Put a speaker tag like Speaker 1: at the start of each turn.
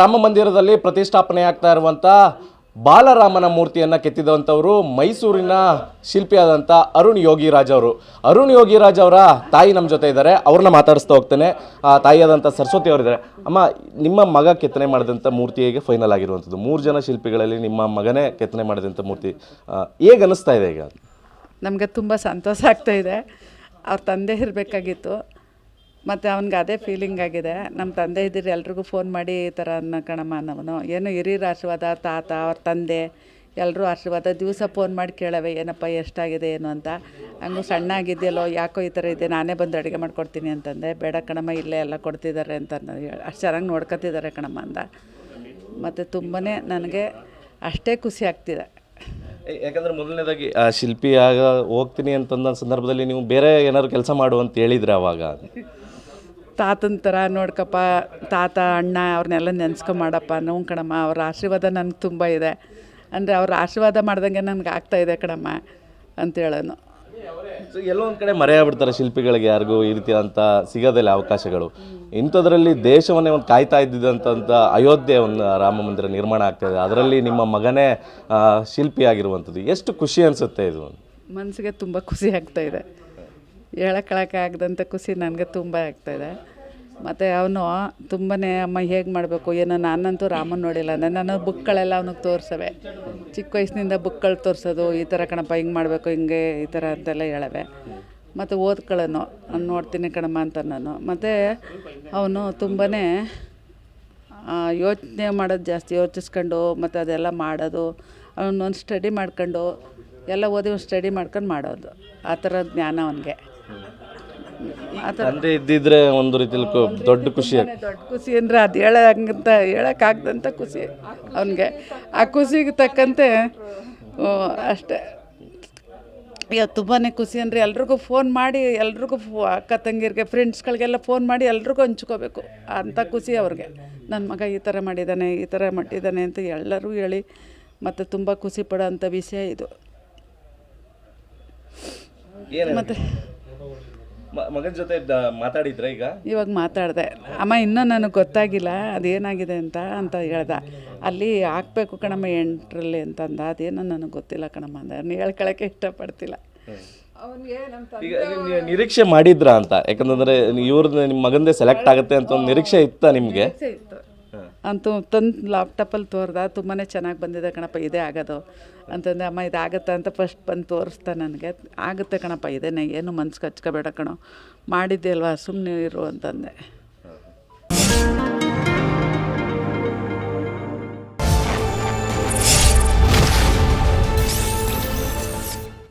Speaker 1: ರಾಮ ಮಂದಿರದಲ್ಲಿ ಪ್ರತಿಷ್ಠಾಪನೆ ಆಗ್ತಾ ಇರುವಂಥ ಬಾಲರಾಮನ ಮೂರ್ತಿಯನ್ನು ಕೆತ್ತಿದಂಥವರು ಮೈಸೂರಿನ ಶಿಲ್ಪಿಯಾದಂಥ ಅರುಣ್ ಯೋಗಿರಾಜ್ ಅವರು. ಅರುಣ್ ಯೋಗಿರಾಜ್ ಅವರ ತಾಯಿ ನಮ್ಮ ಜೊತೆ ಇದ್ದಾರೆ. ಅವ್ರನ್ನ ಮಾತಾಡಿಸ್ತಾ ಹೋಗ್ತೇನೆ. ಆ ತಾಯಿಯಾದಂಥ ಸರಸ್ವತಿ ಅವರಿದ್ದಾರೆ ಅಮ್ಮ, ನಿಮ್ಮ ಮಗ ಕೆತ್ತನೆ ಮಾಡಿದಂಥ ಮೂರ್ತಿ ಹೇಗೆ ಫೈನಲ್ ಆಗಿರುವಂಥದ್ದು? ಮೂರು ಜನ ಶಿಲ್ಪಿಗಳಲ್ಲಿ ನಿಮ್ಮ ಮಗನೇ ಕೆತ್ತನೆ ಮಾಡಿದಂಥ ಮೂರ್ತಿ ಹೇಗೆ ಅನ್ನಿಸ್ತಾ ಇದೆ ಈಗ?
Speaker 2: ನಮಗೆ ತುಂಬ ಸಂತೋಷ ಆಗ್ತಾ ಇದೆ. ಅವ್ರ ತಂದೆ ಇರಬೇಕಾಗಿತ್ತು. ಮತ್ತು ಅವ್ನಿಗೆ ಅದೇ ಫೀಲಿಂಗ್ ಆಗಿದೆ. ನಮ್ಮ ತಂದೆ ಇದ್ದೀರಿ, ಎಲ್ರಿಗೂ ಫೋನ್ ಮಾಡಿ ಈ ಥರ ಅನ್ನ ಕಣಮ್ಮ ಅನ್ನೋನು ಏನು ಹಿರಿಯರ ಆಶೀರ್ವಾದ, ತಾತ, ಅವ್ರ ತಂದೆ ಎಲ್ಲರೂ ಆಶೀರ್ವಾದ, ದಿವಸ ಫೋನ್ ಮಾಡಿ ಕೇಳವೆ, ಏನಪ್ಪ, ಎಷ್ಟಾಗಿದೆ, ಏನು ಅಂತ. ಹಂಗೂ ಸಣ್ಣ ಆಗಿದೆಯಲ್ಲೋ ಯಾಕೋ ಈ ಥರ ಇದೆ, ನಾನೇ ಬಂದು ಅಡುಗೆ ಮಾಡ್ಕೊಡ್ತೀನಿ ಅಂತಂದೆ. ಬೇಡ ಕಣಮ್ಮ, ಇಲ್ಲೇ ಎಲ್ಲ ಕೊಡ್ತಿದ್ದಾರೆ ಅಂತ ಅಷ್ಟು ಚೆನ್ನಾಗಿ ನೋಡ್ಕೊತಿದ್ದಾರೆ ಕಣಮ್ಮ ಅಂದ. ಮತ್ತು ತುಂಬಾ ನನಗೆ ಅಷ್ಟೇ ಖುಷಿ ಆಗ್ತಿದೆ.
Speaker 1: ಯಾಕಂದ್ರೆ ಮೊದಲನೇದಾಗಿ, ಆ, ಶಿಲ್ಪಿ ಆಗ ಹೋಗ್ತೀನಿ ಅಂತಂದ ಸಂದರ್ಭದಲ್ಲಿ ನೀವು ಬೇರೆ ಏನಾದ್ರು ಕೆಲಸ ಮಾಡು ಅಂತ ಹೇಳಿದ್ರೆ ಅವಾಗ.
Speaker 2: ತಾತನ ಥರ ನೋಡ್ಕಪ್ಪ ತಾತ ಅಣ್ಣ ಅವ್ರನ್ನೆಲ್ಲ ನೆನ್ಸ್ಕೊ ಮಾಡಪ್ಪ ನೋವು ಕಣಮ್ಮ ಅವ್ರ ಆಶೀರ್ವಾದ ನನಗೆ ತುಂಬ ಇದೆ. ಅಂದರೆ ಅವ್ರ ಆಶೀರ್ವಾದ ಮಾಡ್ದಂಗೆ ನನಗೆ ಆಗ್ತಾ ಇದೆ ಕಣಮ್ಮ ಅಂತೇಳೋನು
Speaker 1: ಸೊ ಎಲ್ಲೋ ಒಂದು ಕಡೆ ಮರೆಯಾಗ್ಬಿಡ್ತಾರೆ ಶಿಲ್ಪಿಗಳಿಗೆ ಯಾರಿಗೂ ಈ ರೀತಿ ಅಂತ ಸಿಗೋದಿಲ್ಲ ಅವಕಾಶಗಳು. ಇಂಥದ್ರಲ್ಲಿ ದೇಶವನ್ನೇ ಒಂದು ಕಾಯ್ತಾ ಇದ್ದಿದ್ದಂಥ ಅಯೋಧ್ಯೆ ಒಂದು ರಾಮ ಮಂದಿರ ನಿರ್ಮಾಣ ಆಗ್ತಾ ಇದೆ. ಅದರಲ್ಲಿ ನಿಮ್ಮ ಮಗನೇ ಶಿಲ್ಪಿ ಆಗಿರುವಂಥದ್ದು ಎಷ್ಟು ಖುಷಿ ಅನಿಸುತ್ತೆ ಇದು?
Speaker 2: ಮನಸ್ಸಿಗೆ ತುಂಬ ಖುಷಿ ಆಗ್ತಾ ಇದೆ ಹೇಳಕ್ಕಾಗದಂಥ ಖುಷಿ ನನಗೆ ತುಂಬ ಆಗ್ತಾಯಿದೆ ಮತ್ತು ಅವನು ತುಂಬಾ ಅಮ್ಮ ಹೇಗೆ ಮಾಡಬೇಕು, ಏನೋ ನಾನಂತೂ ರಾಮನ್ ನೋಡಿಲ್ಲ. ನಾನು ಬುಕ್ಗಳೆಲ್ಲ ಅವನಿಗೆ ತೋರಿಸವೆ. ಚಿಕ್ಕ ವಯಸ್ಸಿನಿಂದ ಬುಕ್ಗಳು ತೋರಿಸೋದು, ಈ ಥರ ಕಣಪ್ಪ ಹಿಂಗೆ ಮಾಡಬೇಕು, ಹಿಂಗೆ ಈ ಥರ ಅಂತೆಲ್ಲ ಹೇಳವೆ. ಮತ್ತು ಓದ್ಕೊಳ್ಳೋನು ನಾನು ನೋಡ್ತೀನಿ ಕಣಮ್ಮ ಅಂತ ನಾನು ಮತ್ತು ಅವನು ತುಂಬಾ ಯೋಚನೆ ಮಾಡೋದು ಜಾಸ್ತಿ, ಯೋಚಿಸ್ಕೊಂಡು ಮತ್ತು ಅದೆಲ್ಲ ಮಾಡೋದು, ಅವನೊಂದು ಸ್ಟಡಿ ಮಾಡ್ಕೊಂಡು, ಎಲ್ಲ ಓದಿ ಸ್ಟಡಿ ಮಾಡ್ಕೊಂಡು ಮಾಡೋದು. ಆ ಥರ ಜ್ಞಾನ ಅವನಿಗೆ.
Speaker 1: ತಂದೆ ಇದ್ದಿದ್ರೆ ಒಂದು ರೀತಿಲಿ ದೊಡ್ಡ ಖುಷಿ
Speaker 2: ದೊಡ್ಡ ಖುಷಿ ಅಂದ್ರೆ ಅದು ಹೇಳಂಗಂತ ಹೇಳೋಕ್ಕಾಗ್ದಂಥ ಖುಷಿ ಅವನಿಗೆ. ಆ ಖುಷಿಗೆ ತಕ್ಕಂತೆ ಅಷ್ಟೇ. ಅಯ್ಯೋ ತುಂಬಾ ಖುಷಿ ಅಂದರೆ ಎಲ್ರಿಗೂ ಫೋನ್ ಮಾಡಿ ಎಲ್ರಿಗೂ ಫೋ ಅಕ್ಕ ತಂಗಿರಿಗೆ ಫ್ರೆಂಡ್ಸ್ಗಳಿಗೆಲ್ಲ ಫೋನ್ ಮಾಡಿ ಎಲ್ರಿಗೂ ಹಂಚ್ಕೋಬೇಕು. ಅಂಥ ಖುಷಿ ಅವ್ರಿಗೆ. ನನ್ನ ಮಗ ಈ ಥರ ಮಾಡಿದ್ದಾನೆ ಈ ಥರ ಮಾಡಿದ್ದಾನೆ ಅಂತ ಎಲ್ಲರೂ ಹೇಳಿ ಮತ್ತು ತುಂಬ ಖುಷಿ ಪಡೋ ಅಂಥ ವಿಷಯ ಇದು. ಮತ್ತು
Speaker 1: ಮಗನ ಜೊತೆ ಮಾತಾಡಿದ್ರ ಮಾತಾಡಿದ್ರೆ ಈಗ?
Speaker 2: ಇವಾಗ ಮಾತಾಡಿದೆ. ಅಮ್ಮ ಇನ್ನೂ ನನಗೆ ಗೊತ್ತಾಗಿಲ್ಲ ಅದೇನಾಗಿದೆ ಅಂತ ಅಂತ ಹೇಳ್ದ. ಅಲ್ಲಿ ಹಾಕ್ಬೇಕು ಕಣಮ್ಮ ಎಂಟ್ರಲ್ಲಿ ಅಂತಂದ ಅದೇನೋ ನನಗೆ ಗೊತ್ತಿಲ್ಲ ಕಣಮ್ಮ ಅಂದ. ನೀ ಹೇಳ್ಕೊಳಕ್ಕೆ ಇಷ್ಟಪಡ್ತಿಲ್ಲ.
Speaker 1: ಈಗ ನೀವು ನಿರೀಕ್ಷೆ ಮಾಡಿದ್ರ ಅಂತ? ಯಾಕಂದ್ರೆ ಇವ್ರದ್ದು ನಿಮ್ಮ ಮಗಂದೇ ಸೆಲೆಕ್ಟ್ ಆಗುತ್ತೆ ಅಂತ ಒಂದು ನಿರೀಕ್ಷೆ ಇತ್ತಾ ನಿಮಗೆ?
Speaker 2: ಅಂತೂ ತಂದು ಲ್ಯಾಪ್ಟಾಪಲ್ಲಿ ತೋರ್ದ ತುಂಬಾ ಚೆನ್ನಾಗಿ ಬಂದಿದೆ ಕಣಪ್ಪ, ಇದೇ ಆಗೋದು. ಅಂತಂದೆ, ಅಮ್ಮ, ಇದಾಗತ್ತೆ? ಅಂತ ಫಸ್ಟ್ ಬಂದು ತೋರಿಸ್ತಾ ನನಗೆ. ಆಗುತ್ತೆ ಕಣಪ್ಪ, ಇದೇನೆ, ಏನು ಮನ್ಸಿಗೆ ಹಚ್ಕೋಬೇಡ ಕಣೋ. ಮಾಡಿದ್ದೆ ಅಲ್ವಾ ಸುಮ್ಮನೆ ಇರು ಅಂತಂದೆ.